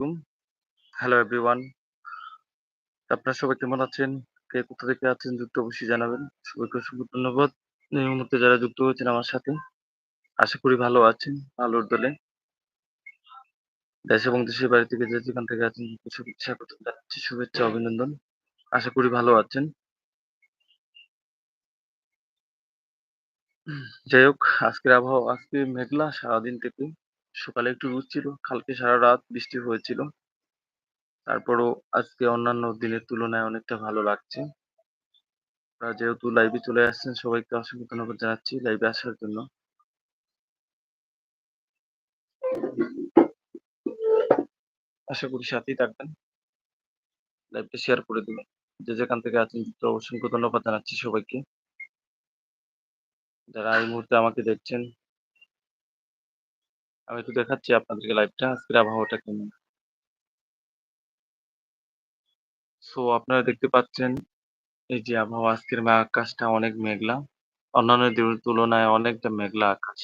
হুম, hello everyone. আপনারা সবাই কেমন আছেন? কে কোথা থেকে আছেন যুক্ত অবশ্যই জানাবেন। সবাইকে অসংখ্য ধন্যবাদ। এই মুহূর্তে যারা যুক্ত হয়েছেন আমার সাথে। আশা করি ভালো আছেন, আলোর দলে দেশ এবং দেশের বাইরে থেকে যে যেখান থেকে আছেন স্বাগতম জানাচ্ছি, শুভেচ্ছা, অভিনন্দন। আশা করি ভালো আছেন। যাই হোক আজকের আবহাওয়া আজকে মেঘলা সারাদিন থেকে। সকালে একটু রোদ ছিল, কালকে সারারাত বৃষ্টি হয়েছিল। তারপরও আজকে অন্যান্য দিনের তুলনায় অনেকটা ভালো লাগছে। আপনারা যেহেতু লাইভে চলে আসছেন সবাইকে অসংখ্য ধন্যবাদ জানাচ্ছি লাইভে আসার জন্য। আশা করি সাথেই থাকবেন। লাইভটা শেয়ার করে দিবেন। যে যেখান থেকে আছেন তো অসংখ্য ধন্যবাদ জানাচ্ছি সবাইকে। যারা এই মুহূর্তে আমাকে দেখছেন। আমি একটু দেখাচ্ছি আপনাদেরকে লাইভটা আজকের আবহাওয়াটা কেমন। সো আপনারা দেখতে পাচ্ছেন এই যে আবহাওয়া আজকের আকাশটা অনেক মেঘলা। অন্যান্য দিনের তুলনায় অনেকটা মেঘলা আকাশ।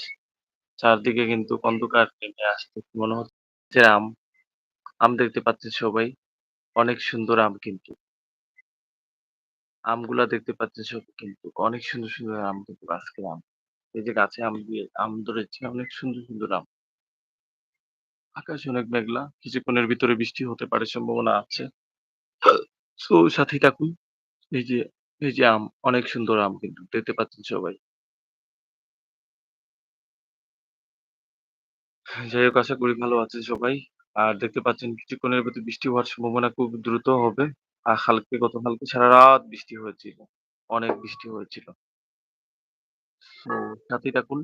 চারদিকে কিন্তু অন্ধকার নেমে আসতে মনে হচ্ছে আম। আম দেখতে পাচ্ছেন সবাই। অনেক সুন্দর আম কিন্তু। আমগুলা দেখতে পাচ্ছেন সবাই কিন্তু অনেক সুন্দর, সুন্দর আম কিন্তু আজকের আম। এই যে গাছে আম দিয়ে আম ধরেছে অনেক সুন্দর, সুন্দর আম। আকাশ অনেক মেঘলা। কিছুক্ষণের ভিতরে বৃষ্টি হতে পারে সম্ভাবনা আছে। সো সাথেই থাকুন। এই যে এই যে আম, অনেক সুন্দর আম কিন্তু দেখতে পাচ্ছেন সবাই। যাই হোক আশা করি ভালো আছেন সবাই। আর দেখতে পাচ্ছেন কিছুক্ষণের ভিতরে বৃষ্টি হওয়ার সম্ভাবনা খুব দ্রুত হবে। আর হালকে কালকে গতকালকে সারারাত বৃষ্টি হয়েছিল। অনেক বৃষ্টি হয়েছিল। সো সাথেই থাকুন।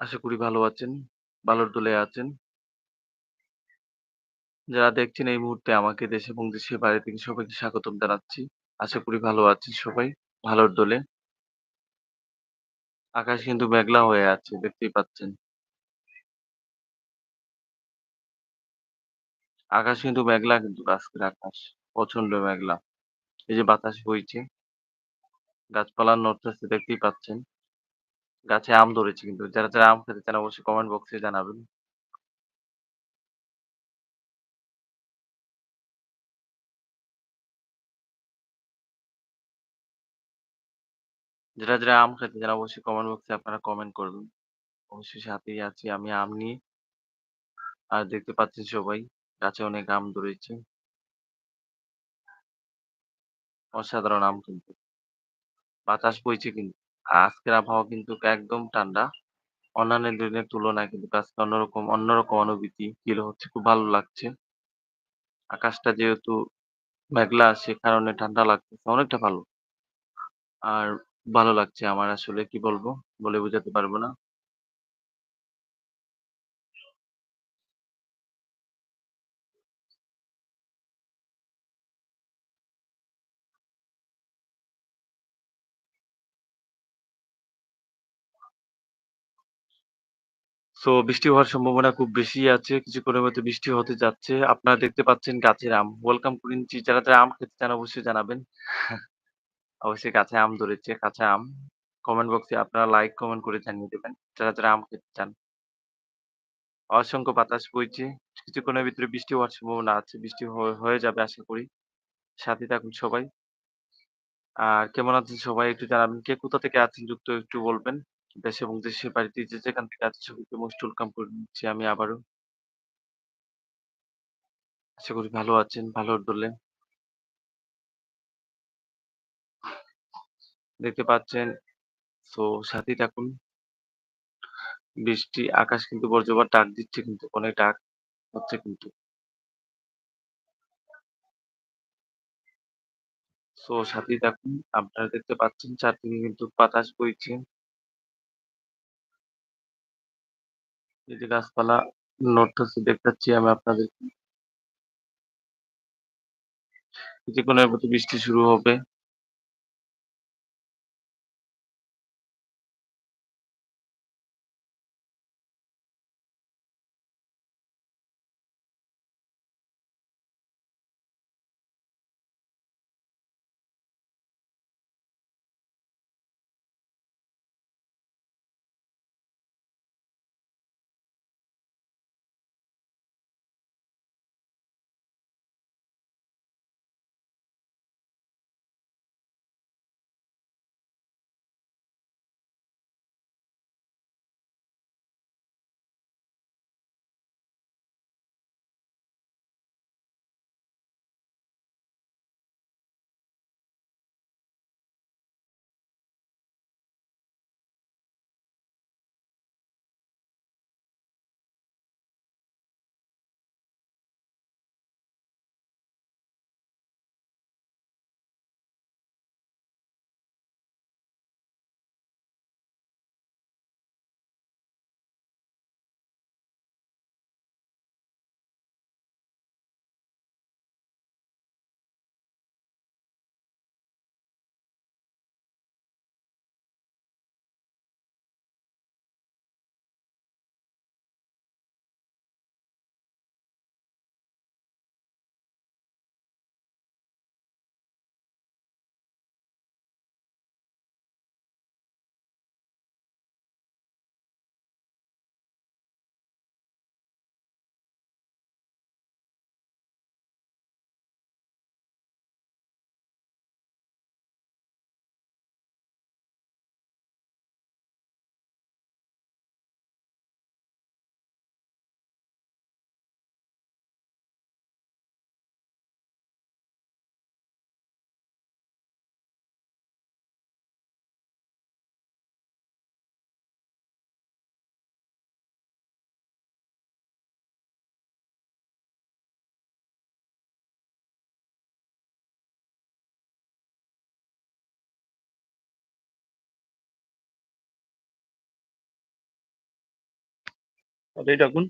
আশা করি ভালো আছেন, ভালোর দোলে আছেন। যারা দেখছেন এই মুহূর্তে আমাকে দেশ এবং দেশের বাইরে থেকে সবাইকে স্বাগতম জানাচ্ছি। আশা করি ভালো আছেন সবাই, ভালোর দোলে। আকাশ কিন্তু মেঘলা হয়ে আছে দেখতেই পাচ্ছেন। আকাশ কিন্তু মেঘলা কিন্তু আজকের আকাশ। প্রচণ্ড মেঘলা। এই যে বাতাস বইছে। গাছপালা নড়তেছে দেখতেই পাচ্ছেন। গাছে আম ধরেছে কিন্তু। যারা, যারা আম খেতে চান অবশ্যই কমেন্ট বক্সে জানাবেন। যারা, যারা আম খেতে চান অবশ্যই কমেন্ট বক্সে আপনারা কমেন্ট করবেন। অবশ্যই সাথেই আছি আমি আম নিয়ে। আর দেখতে পাচ্ছেন সবাই গাছে অনেক আম ধরেছে। অসাধারণ আম কিন্তু। বাতাস বইছে কিন্তু। আজকের আবহাওয়া কিন্তু একদম ঠান্ডা। অন্যান্য দিনের তুলনায় কিন্তু আজকে অন্যরকম অন্যরকম অনুভূতি ফিল হচ্ছে। খুব ভালো লাগছে। আকাশটা যেহেতু মেঘলা, সে কারণে ঠান্ডা লাগতেছে। অনেকটা ভালো। আর ভালো লাগছে আমার আসলে, কি বলব? বলে বোঝাতে পারব না। সো বৃষ্টি হওয়ার সম্ভাবনা খুব বেশি আছে। কিছুক্ষণের মধ্যে বৃষ্টি হতে যাচ্ছে। আপনারা দেখতে পাচ্ছেন গাছের আম। ওয়েলকাম করে নিচ্ছি। যারা, যারা আম খেতে চান অবশ্যই জানাবেন। অবশ্যই গাছে আম ধরেছে, কাঁচা আম। কমেন্ট বক্সে আপনারা লাইক, কমেন্ট করে জানিয়ে দেবেন। যারা, যারা আম খেতে চান। অসংখ্য বাতাস বইছে। কিছুক্ষণের ভিতরে বৃষ্টি হওয়ার সম্ভাবনা আছে। বৃষ্টি হয়ে যাবে আশা করি। সাথে থাকুন সবাই। আর কেমন আছেন সবাই একটু জানাবেন। কে কোথা থেকে আছেন যুক্ত একটু বলবেন। দেশ এবং দেশের বাড়িতে যে যেখান থেকে আছেন সবাইকে মোস্ট ওয়েলকাম করে নিচ্ছি আমি আবারও। আশা করি ভালো আছেন, ভালো দোলে। দেখতে পাচ্ছেন। সো সাথেই থাকুন। বৃষ্টি আকাশ কিন্তু বজ্রপাত ডাক দিচ্ছে কিন্তু অনেক ডাক হচ্ছে কিন্তু। সো সাথেই থাকুন। আপনারা দেখতে পাচ্ছেন চারদিকে কিন্তু বাতাস বইছে। এই যে গাছপালা নড়তেছে দেখাচ্ছি আমি আপনাদের কিছুক্ষণের মধ্যে বৃষ্টি শুরু হবে। তাড়াতাড়ি ডাকুন।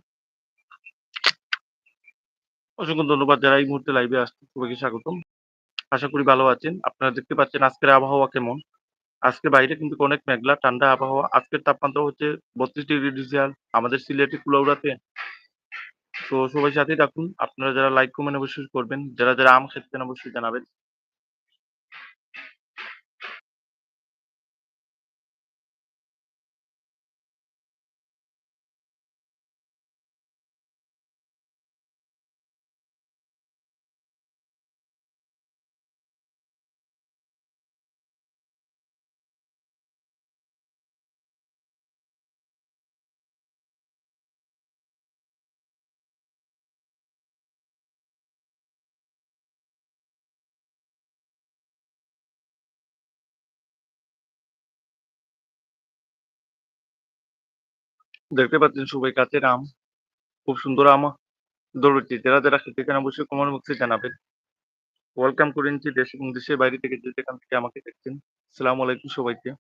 অসংখ্য ধন্যবাদ যারা এই মুহূর্তে লাইভে আসছে সবাইকে স্বাগতম। আশা করি ভালো আছেন। আপনারা দেখতে পাচ্ছেন আজকের আবহাওয়া কেমন। আজকে বাইরে কিন্তু অনেক মেঘলা ঠান্ডা আবহাওয়া। আজকের তাপমাত্রা হচ্ছে ৩২ ডিগ্রি সেলসিয়াস আমাদের সিলেটে কুলাউড়াতে। তো সবাই সাথেই থাকুন। আপনারা যারা লাইক কমেন্ট অবশ্যই করবেন। যারা, যারা আম খেতে চান অবশ্যই জানাবেন। দেখতে পাচ্ছেন সবাই কাঁচের আম। খুব সুন্দর আম দৌড়চ্ছি যারা, যারা খেতে চান অবশ্যই কমেন্ট বক্সে জানাবেন। ওয়েলকাম করে নিচ্ছি দেশ এবং দেশের বাইরে থেকে যে যেখান থেকে আমাকে দেখছেন। সালাম আলাইকুম সবাইকে।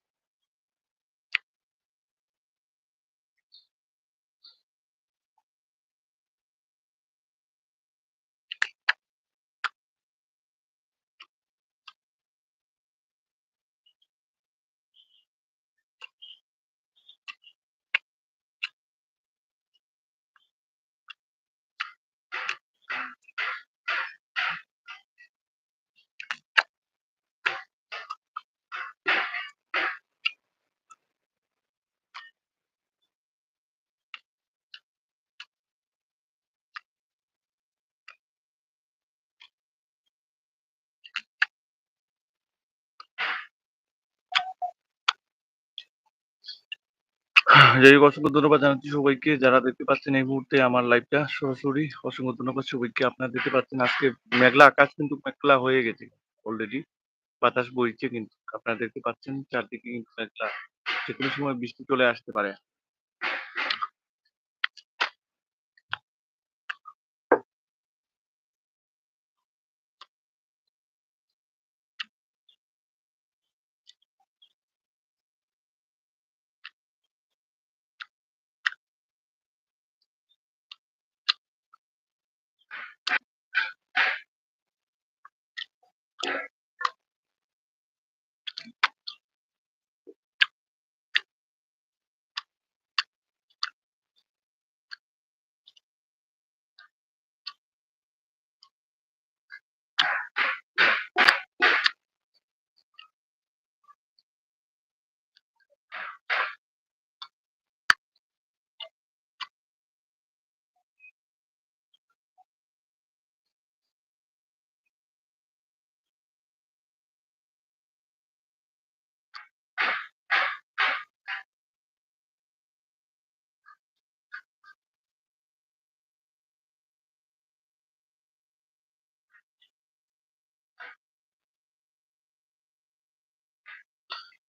যাই হোক, অসংখ্য ধন্যবাদ জানাচ্ছি সবাইকে যারা দেখতে পাচ্ছেন এই মুহূর্তে আমার লাইভটা সরাসরি। অসংখ্য ধন্যবাদ সবাইকে। আপনারা দেখতে পাচ্ছেন আজকে মেঘলা আকাশ কিন্তু মেঘলা হয়ে গেছে অলরেডি। বাতাস বইছে কিন্তু। আপনারা দেখতে পাচ্ছেন চারদিকে কিন্তু মেঘলা। যে কোনো সময় বৃষ্টি চলে আসতে পারে।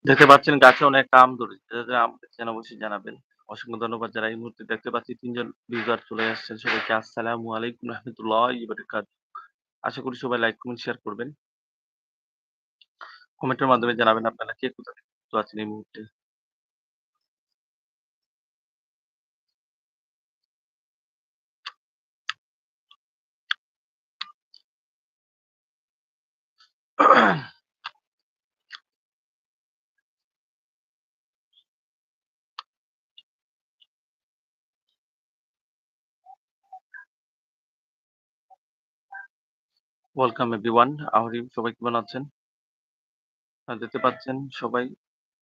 দেখতে পাচ্ছেন গাছে অনেক আম ধরেছে। যারা আম অবশ্যই জানাবেন। অসংখ্য ধন্যবাদ যারা এই মুহূর্তে দেখতে পাচ্ছি ৩ জন ভিউয়ার চলে আসছেন। সবাইকে আসসালামু আলাইকুম রাহমাতুল্লাহি। আশা করি সবাই লাইক, কমেন্ট, শেয়ার করবেন। কমেন্টের মাধ্যমে জানাবেন আপনারা কে কোথা থেকে আছেন এই মুহূর্তে। Welcome everyone. আহরিম সবাই কেমন আছেন? দেখতে পাচ্ছেন সবাই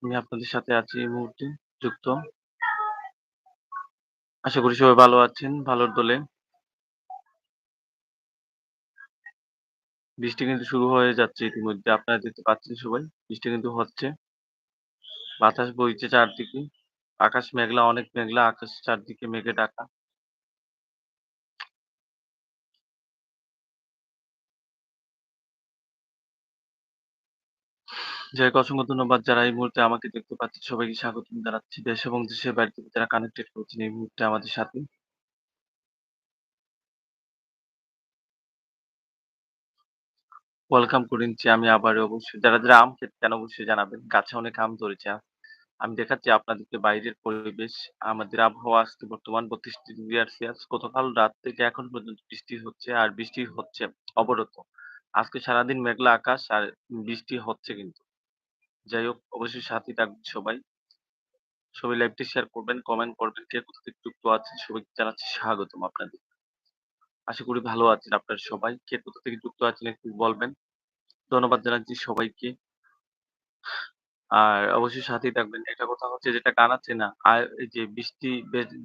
আমি আপনাদের সাথে আছি এই মুহূর্তে যুক্ত। আশা করি সবাই ভালো আছেন, ভালোর দোলে। বৃষ্টি কিন্তু শুরু হয়ে যাচ্ছে ইতিমধ্যে। আপনারা দেখতে পাচ্ছেন সবাই। বৃষ্টি কিন্তু হচ্ছে। বাতাস বইছে চারদিকে। আকাশ মেঘলা, অনেক মেঘলা। আকাশ চারদিকে মেঘে ঢাকা। যাই হোক অসংখ্য ধন্যবাদ যারা এই মুহূর্তে আমাকে দেখতে পাচ্ছেন সবাইকে স্বাগত জানাচ্ছি। দেশ এবং দেশের বাইরে থেকে যারা কানেক্টেড করছেন এই মুহূর্তে আমাদের সাথে। ওয়েলকাম করে নিচ্ছি আমি আবার অবশ্যই। যারা, যারা আম খেতে চান অবশ্যই জানাবেন। গাছে অনেক আম ধরেছে। আমি দেখাচ্ছি আপনাদেরকে বাইরের পরিবেশ। আমাদের আবহাওয়া আজকে বর্তমান ৩২ ডিগ্রি সেলসিয়াস। গতকাল রাত থেকে এখন পর্যন্ত বৃষ্টি হচ্ছে আর বৃষ্টি হচ্ছে অবরত। আজকে সারাদিন মেঘলা আকাশ আর বৃষ্টি হচ্ছে কিন্তু। যাই হোক অবশ্যই সাথেই থাকবেন সবাই। সবাই লাইভটি শেয়ার করবেন, কমেন্ট করবেন। কে কোথা থেকে যুক্ত আছেন সবাইকে জানাচ্ছি স্বাগতম আপনাদের। আশা করি ভালো আছেন আপনারা সবাই। কে কোথা থেকে যুক্ত আছেন একটু বলবেন। ধন্যবাদ জানাচ্ছি সবাইকে। আর অবশ্যই সাথেই থাকবেন। একটা কথা হচ্ছে যেটা কান আছে না? আর এই যে বৃষ্টি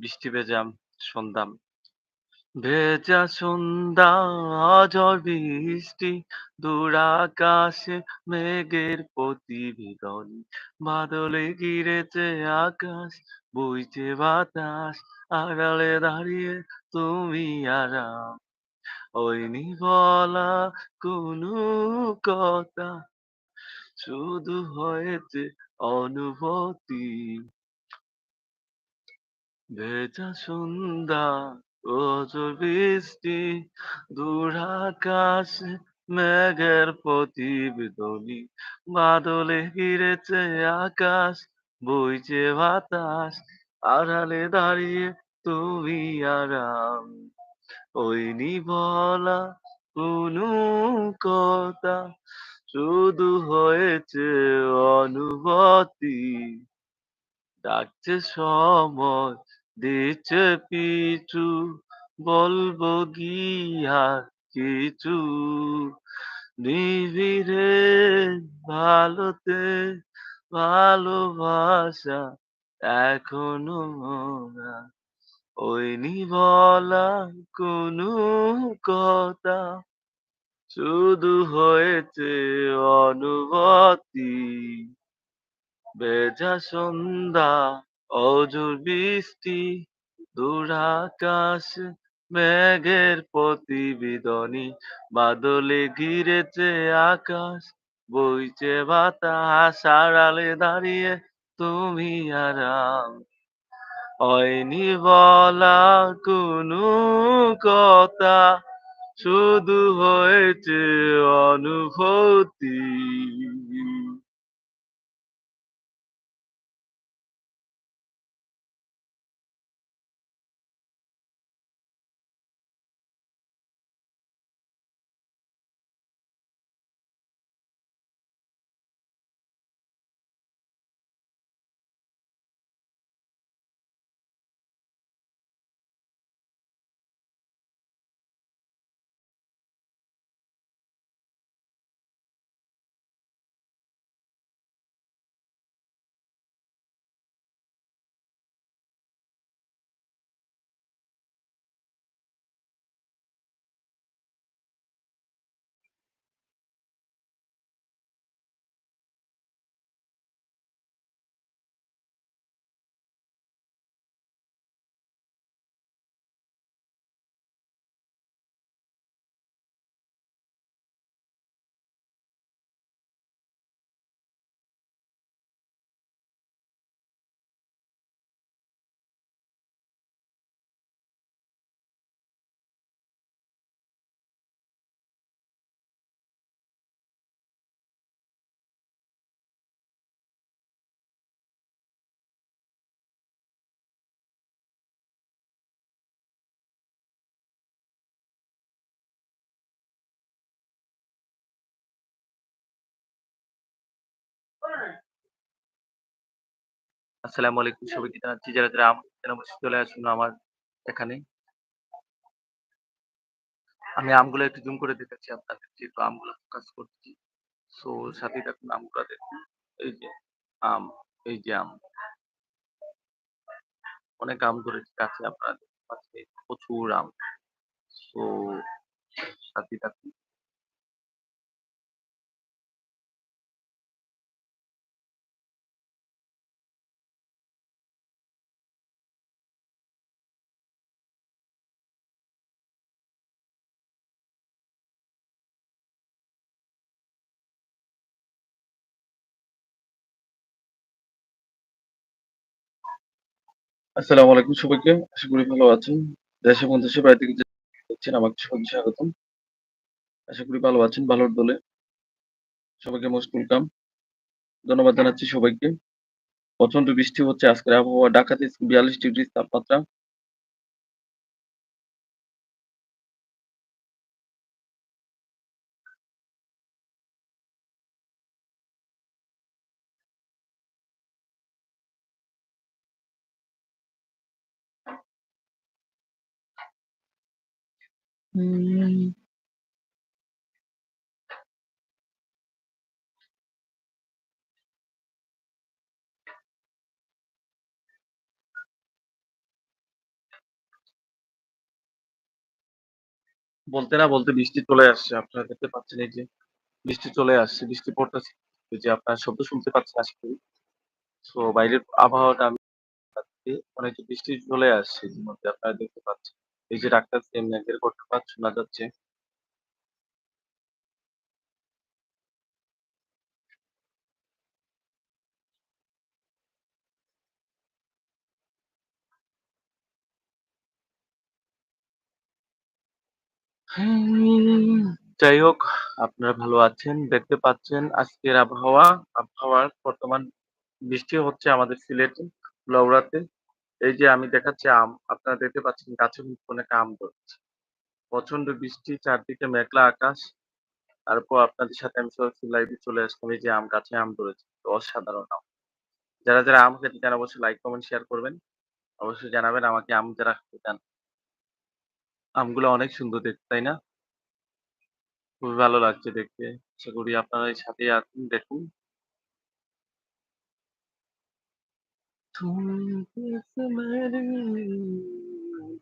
বৃষ্টি ভেজা সন্ধ্যা। ভেজা সন্ধ্যা ঝড় বৃষ্টি দূর আকাশে মেঘের প্রতিবেদন। বাদলে ঘিরেছে আকাশ, বইছে বাতাস, আড়ালে দাঁড়িয়ে তুমি আরাম হয়নি বলা কোনো কথা, শুধু হয়েছে অনুভূতি। ভেজা সন্ধ্যা ওঝর বৃষ্টি দূর আকাশে, মেঘের প্রতিবেদনী বাদলে ঘিরেছে আকাশ, বইছে বাতাস, আড়ালে দাঁড়িয়ে তুমি আরাম ওইনি বলা কোনো কথা শুধু হয়েছে অনুভূতি, ডাকছে সময় দিচ্ছে পিছু বলব গিয়া কিছু? নিবিড়ে ভালোতে ভালোবাসা এখনও মোরা ওইনি বলা কোনো কথা শুধু হয়েছে অনুভূতি। ভেজা সন্ধ্যা অঝোর বৃষ্টি দূর আকাশ মেঘের প্রতিবেদনী, বাদলে ঘিরেছে আকাশ, বইছে বাতাস, আড়ালে দাঁড়িয়ে তুমি আরাম হয়নি বলা কোনো কথা, শুধু হয়েছে অনুভূতি। আসসালামু আলাইকুম সবাইকে জানাচ্ছি যারা, যারা আমার চলে আসুন আমার এখানে। আমি আমগুলো একটু জুম করে দেখাচ্ছি আপনাদের যেহেতু আমগুলো ফোকাস করছি। সো সাথেই থাকুন আমগুলা দেখুন। এই যে আম, এই যে আম। অনেক আম ধরেছে গাছে আপনারা পাচ্ছেন প্রচুর আম। সো সাথেই থাকুন। আসসালামু আলাইকুম সবাইকে। আশা করি ভালো আছেন। দেশে এবং দেশের বাইরে থেকে দেখছেন আমাকে সবাইকে স্বাগতম। আশা করি ভালো আছেন, ভালোর দলে। সবাইকে মোস্ট ওয়েলকাম। ধন্যবাদ জানাচ্ছি সবাইকে। প্রচণ্ড বৃষ্টি হচ্ছে আজকের আবহাওয়া ঢাকাতে ৪২ ডিগ্রি তাপমাত্রা। হুম। বলতে না বলতে বৃষ্টি চলে আসছে। আপনারা দেখতে পাচ্ছেন এই যে বৃষ্টি চলে আসছে। বৃষ্টি পড়তেছে। যে আপনার শব্দ শুনতে পাচ্ছেন আশা করি। সো বাইরের আবহাওয়াটা আমি অনেক বৃষ্টি চলে আসছে ইতিমধ্যে আপনারা দেখতে পাচ্ছেন। এই যে ডাক্তার ডাকটাছে মেঘের কক্ষপাত শোনা যাচ্ছে। যাই হোক আপনারা ভালো আছেন। দেখতে পাচ্ছেন আজকের আবহাওয়া, আবহাওয়ার বর্তমান বৃষ্টি হচ্ছে আমাদের সিলেটে, উলাউড়াতে। এই যে আমি দেখাচ্ছি আম। আপনারা দেখতে পাচ্ছেন গাছের অনেক আম ধরছে। প্রচণ্ড বৃষ্টি, চারদিকে মেঘলা আকাশ। তারপর আপনাদের সাথে আমি সরাসরি লাইভে চলে আসলাম। এই যে আম গাছে আম ধরেছে। অসাধারণ আম। যারা, যারা আম খেতে চান অবশ্যই লাইক, কমেন্ট, শেয়ার করবেন। অবশ্যই জানাবেন আমাকে আম যারা খেতে চান। আমগুলা অনেক সুন্দর দেখতে, তাই না? খুবই ভালো লাগছে দেখতে। আশা করি আপনারা এই আছেন, দেখুন। तुम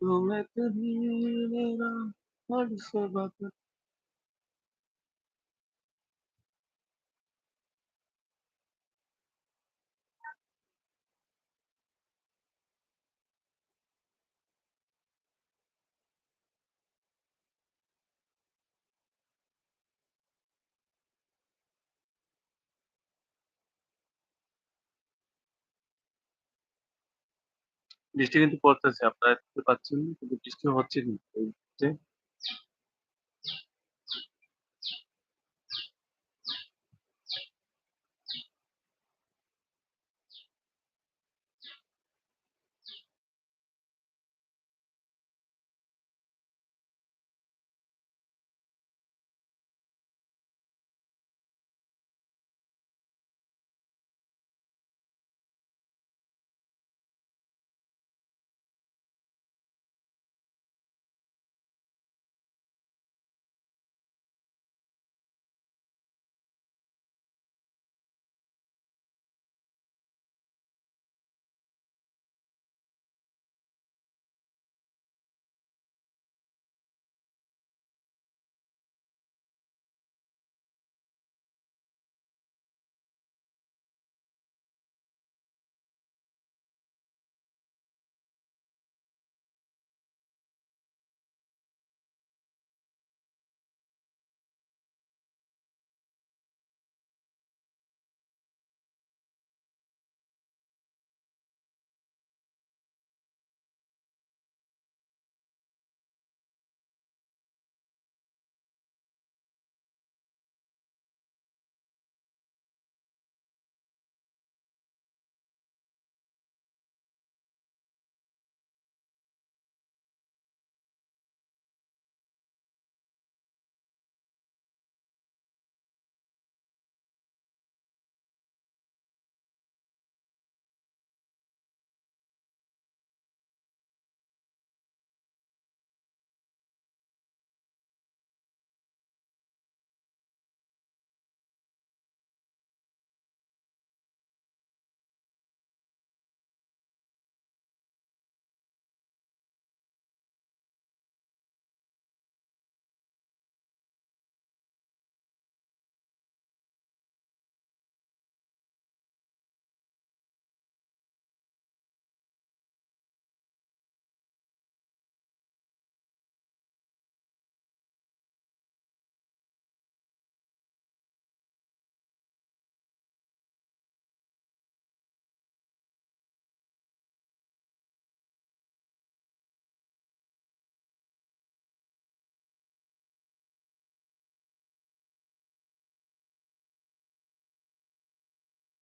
तो मैं कभी मेरा हर सबक বৃষ্টি কিন্তু পড়তেছে। আপনারা দেখতে পাচ্ছেন কিন্তু বৃষ্টি হচ্ছে কিন্তু এই।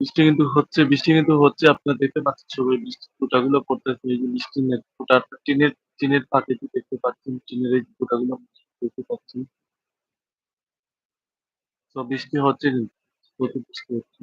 বৃষ্টি কিন্তু হচ্ছে, বৃষ্টি কিন্তু হচ্ছে আপনারা দেখতে পাচ্ছেন সবাই বৃষ্টির ফোঁটাগুলো পড়তেছে এই যে বৃষ্টির ফোঁটা টিনের টিনের ফাঁকে দেখতে পাচ্ছেন টিনের এই ফোঁটাগুলো দেখতে পাচ্ছেন। তো বৃষ্টি হচ্ছে কিন্তু প্রচুর বৃষ্টি হচ্ছে।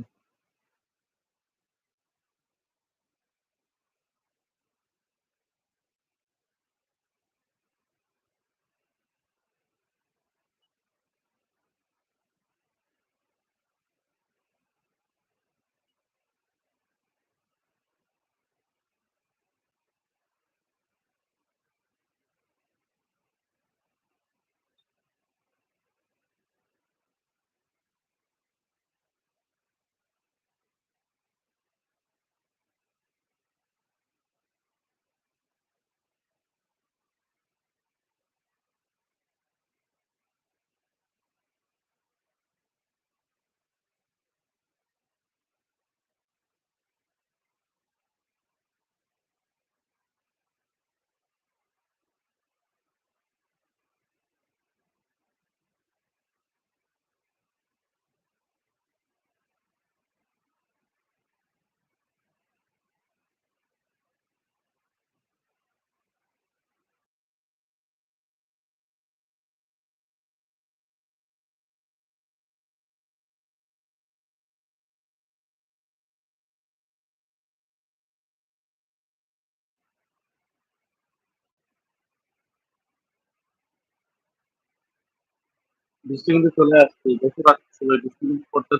বৃষ্টি চলে আসছে। দেখতে পাচ্ছি বৃষ্টি কিন্তু পড়তে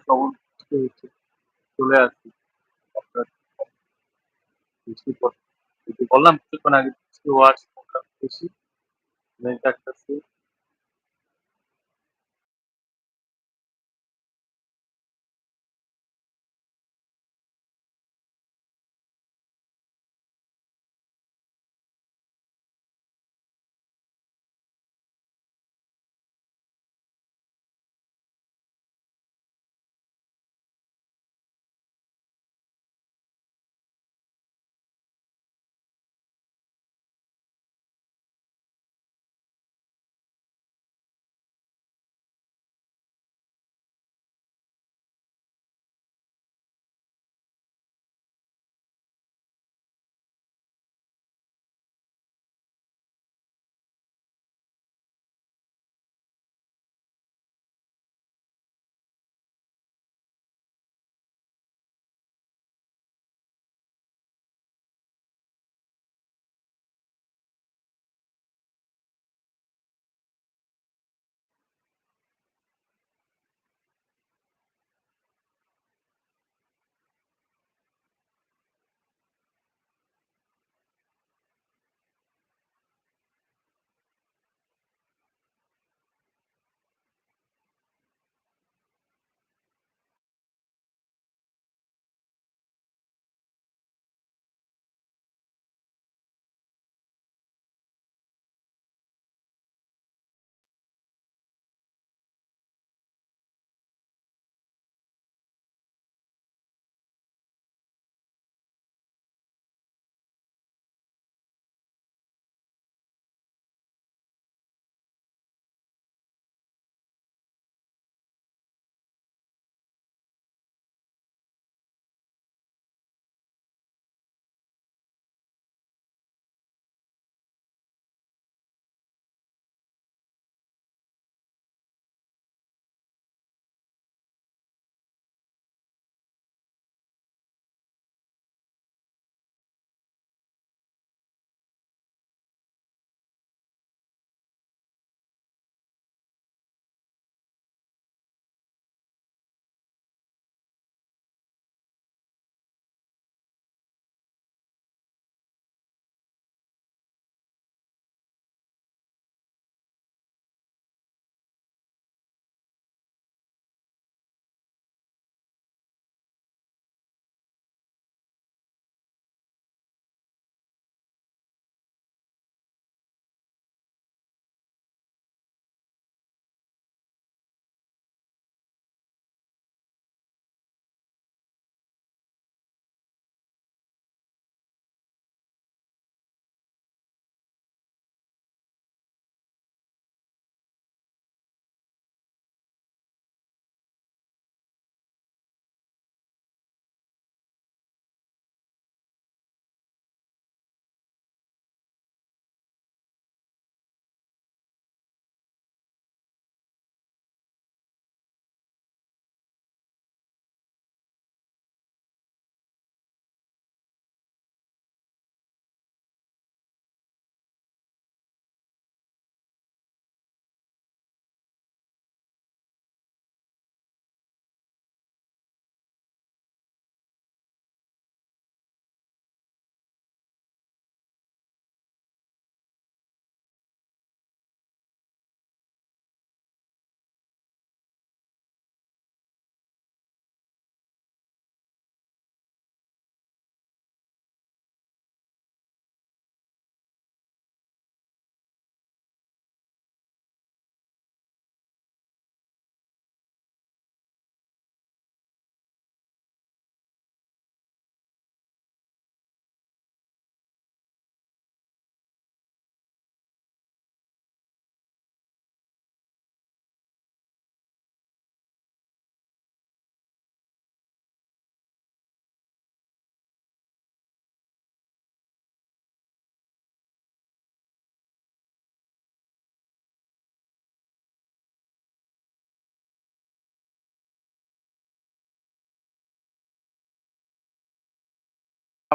হচ্ছে। চলে আসছে। বৃষ্টি পড়ছে। বললাম কিছুক্ষণ আগে, বৃষ্টি হওয়ার বেশি। মেঘ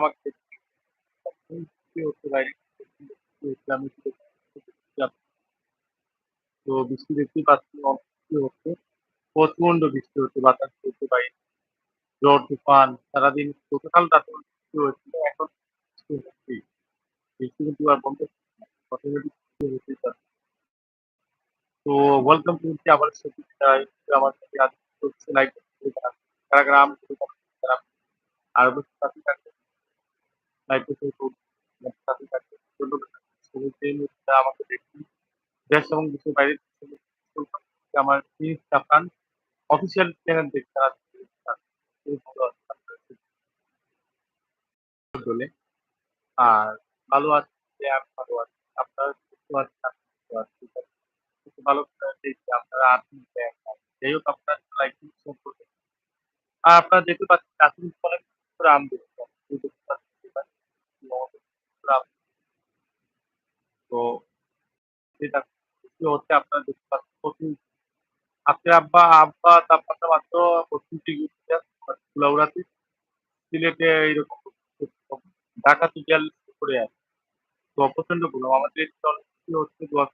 ডাকতেছে। বৃষ্টি হচ্ছে বাইরে বৃষ্টি হচ্ছে আমি একটু যাব। তো বৃষ্টি দেখতেই পাচ্ছেন অনেক বৃষ্টি হচ্ছে। প্রচণ্ড বৃষ্টি হচ্ছে বাতাস বইছে বাইরে। ঝড় তুফান সারাদিন গতকাল রাতে বৃষ্টি হয়েছিল। এখন বৃষ্টি হচ্ছেই। বৃষ্টি কিন্তু আর বন্ধ হচ্ছে। অটোমেটিক বৃষ্টি হতেই তো ওয়েলকাম টু আবার সাথে আমার সাথে আজ হচ্ছে লাইক কারা, কারা আম খেতে চান আর অবশ্যই সাথে থাকবেন। ধন্যবাদ। শুরুতেই আমাকে দেখতে আর ভালো আছি আমি ভালো আছি। আপনারা সুস্থ আছেন, ভালো করে দেখি আপনারা আছেন যাই হোক আপনারা শেয়ার করবেন। আর আপনারা দেখতে পাচ্ছেন নিচে অনেক আম ধরেছে। তো যেটা হচ্ছে আপনারা দেখতে পাচ্ছেন প্রথম আপনার আব্বা আব্বা তাপমাত্রা মাত্র ৩৫ ডিগ্রি ফুলাউড়াতে। সিলেটে এইরকম ঢাকা তো ৪০ করে আছে। তো প্রচণ্ড গরম আমাদের হচ্ছে দোয়া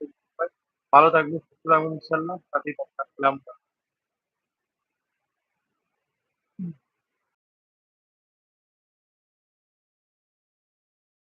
ভালো থাকবেন, সুস্থ থাকবেন ইনশাল্লাহ সাথে আলাইকুম।